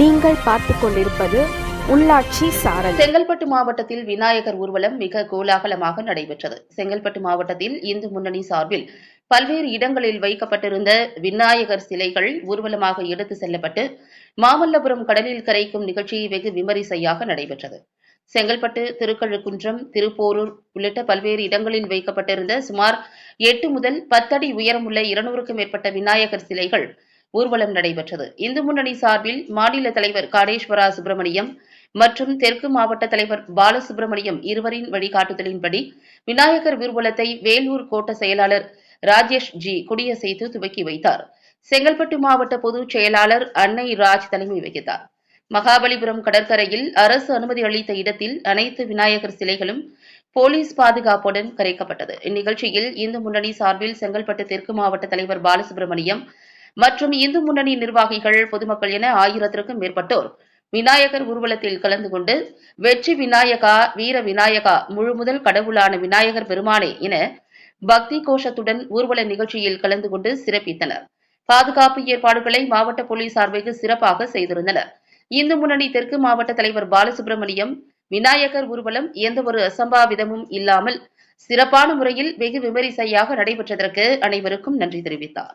நீங்கள் பார்த்துக் கொண்டிருப்பது உள்ளாட்சி சாரல். செங்கல்பட்டு மாவட்டத்தில் விநாயகர் ஊர்வலம் மிக கோலாகலமாக நடைபெற்றது. செங்கல்பட்டு மாவட்டத்தில் இந்து முன்னணி சார்பில் பல்வேறு இடங்களில் வைக்கப்பட்டிருந்த விநாயகர் சிலைகள் ஊர்வலமாக எடுத்து செல்லப்பட்டு மாமல்லபுரம் கடலில் கரைக்கும் நிகழ்ச்சி வெகு விமரிசையாக நடைபெற்றது. செங்கல்பட்டு திருக்கழுக்குன்றம் திருப்போரூர் உள்ளிட்ட பல்வேறு இடங்களில் வைக்கப்பட்டிருந்த சுமார் எட்டு முதல் பத்தடி உயரமுள்ள இருநூறுக்கும் மேற்பட்ட விநாயகர் சிலைகள் ஊர்வலம் நடைபெற்றது. இந்து முன்னணி சார்பில் மாநில தலைவர் காடேஸ்வரா சுப்பிரமணியம் மற்றும் தெற்கு மாவட்ட தலைவர் பாலசுப்பிரமணியம் இருவரின் வழிகாட்டுதலின்படி விநாயகர் ஊர்வலத்தை வேலூர் கோட்ட செயலாளர் ராஜேஷ் ஜி கொடியசைத்து துவக்கி வைத்தார். செங்கல்பட்டு மாவட்ட பொதுச் செயலாளர் அன்னை ராஜ் தலைமை வகித்தார். மகாபலிபுரம் கடற்கரையில் அரசு அனுமதி அளித்த இடத்தில் அனைத்து விநாயகர் சிலைகளும் போலீஸ் பாதுகாப்புடன் கரைக்கப்பட்டது. இந்நிகழ்ச்சியில் இந்து முன்னணி சார்பில் செங்கல்பட்டு தெற்கு மாவட்ட தலைவர் பாலசுப்ரமணியம் மற்றும் இந்து முன்னணி நிர்வாகிகள் பொதுமக்கள் என ஆயிரத்திற்கும் மேற்பட்டோர் விநாயகர் ஊர்வலத்தில் கலந்து கொண்டு வெற்றி விநாயகா வீர விநாயகா முழுமுதல் கடவுளான விநாயகர் பெருமானே என பக்தி கோஷத்துடன் ஊர்வல நிகழ்ச்சியில் கலந்து கொண்டு சிறப்பித்தனர். பாதுகாப்பு ஏற்பாடுகளை மாவட்ட போலீசார் வெகு சிறப்பாக செய்திருந்தனர். இந்து முன்னணி தெற்கு மாவட்ட தலைவர் பாலசுப்பிரமணியம் விநாயகர் ஊர்வலம் எந்தவொரு அசம்பாவிதமும் இல்லாமல் சிறப்பான முறையில் வெகு விமரிசையாக நடைபெற்றதற்கு அனைவருக்கும் நன்றி தெரிவித்தார்.